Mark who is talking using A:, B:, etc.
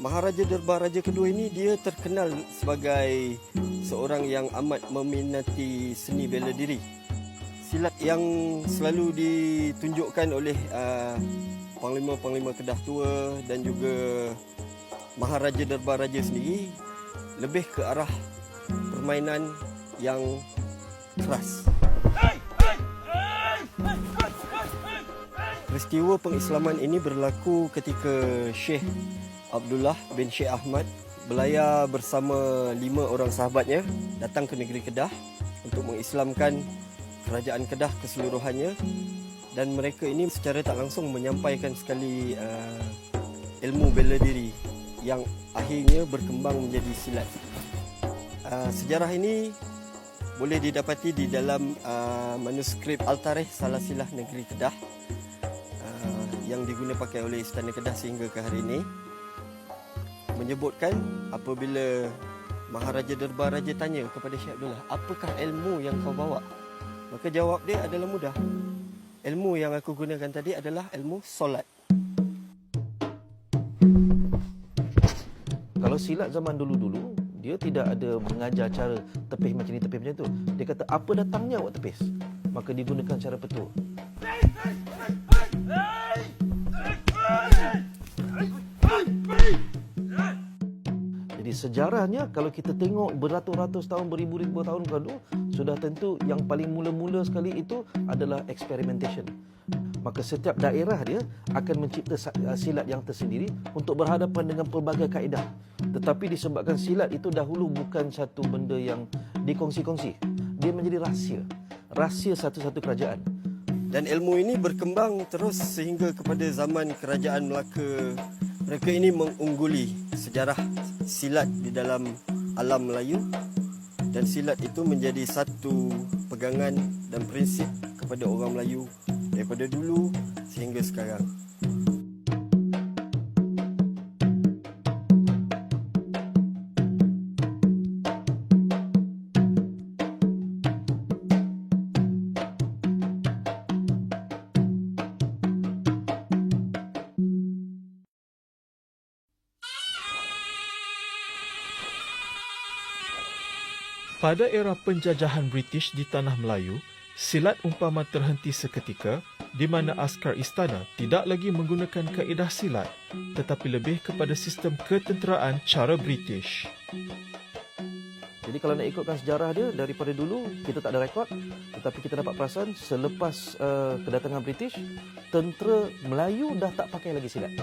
A: Maharaja Derbar Raja kedua ini dia terkenal sebagai seorang yang amat meminati seni bela diri. Silat yang selalu ditunjukkan oleh uh, panglima-panglima Kedah tua dan juga Maharaja Derbar Raja sendiri lebih ke arah permainan yang keras. Peristiwa pengislaman ini berlaku ketika Syekh Abdullah bin Syekh Ahmad belayar bersama lima orang sahabatnya datang ke negeri Kedah untuk mengislamkan kerajaan Kedah keseluruhannya dan mereka ini secara tak langsung menyampaikan sekali uh, ilmu bela diri yang akhirnya berkembang menjadi silat. Uh, sejarah ini boleh didapati di dalam uh, manuskrip Al-Tarikh Salasilah Negeri Kedah yang digunakan pakai oleh Istana Kedah sehingga ke hari ini menyebutkan apabila Maharaja Derbar Raja tanya kepada Syekh Abdullah, apakah ilmu yang kau bawa? Maka jawab dia adalah mudah. Ilmu yang aku gunakan tadi adalah ilmu solat.
B: Kalau silat zaman dulu-dulu, dia tidak ada mengajar cara tepis macam ni, tepis macam tu. Dia kata, apa datangnya awak tepis? Maka digunakan cara petuk. Jadi sejarahnya kalau kita tengok beratus-ratus tahun, beribu-ribu tahun lalu, sudah tentu yang paling mula-mula sekali itu adalah experimentation. Maka setiap daerah dia akan mencipta uh, silat yang tersendiri untuk berhadapan dengan pelbagai kaedah. Tetapi disebabkan silat itu dahulu bukan satu benda yang dikongsi-kongsi. Dia menjadi rahsia. Rahsia satu-satu kerajaan.
A: Dan ilmu ini berkembang terus sehingga kepada zaman kerajaan Melaka. Mereka ini mengungguli sejarah silat di dalam alam Melayu dan silat itu menjadi satu pegangan dan prinsip kepada orang Melayu daripada dulu sehingga sekarang.
C: Pada era penjajahan British di tanah Melayu, silat umpama terhenti seketika di mana askar istana tidak lagi menggunakan kaedah silat tetapi lebih kepada sistem ketenteraan cara British.
B: Jadi kalau nak ikutkan sejarah dia daripada dulu kita tak ada rekod tetapi kita dapat perasan selepas uh, kedatangan British tentera Melayu dah tak pakai lagi silat.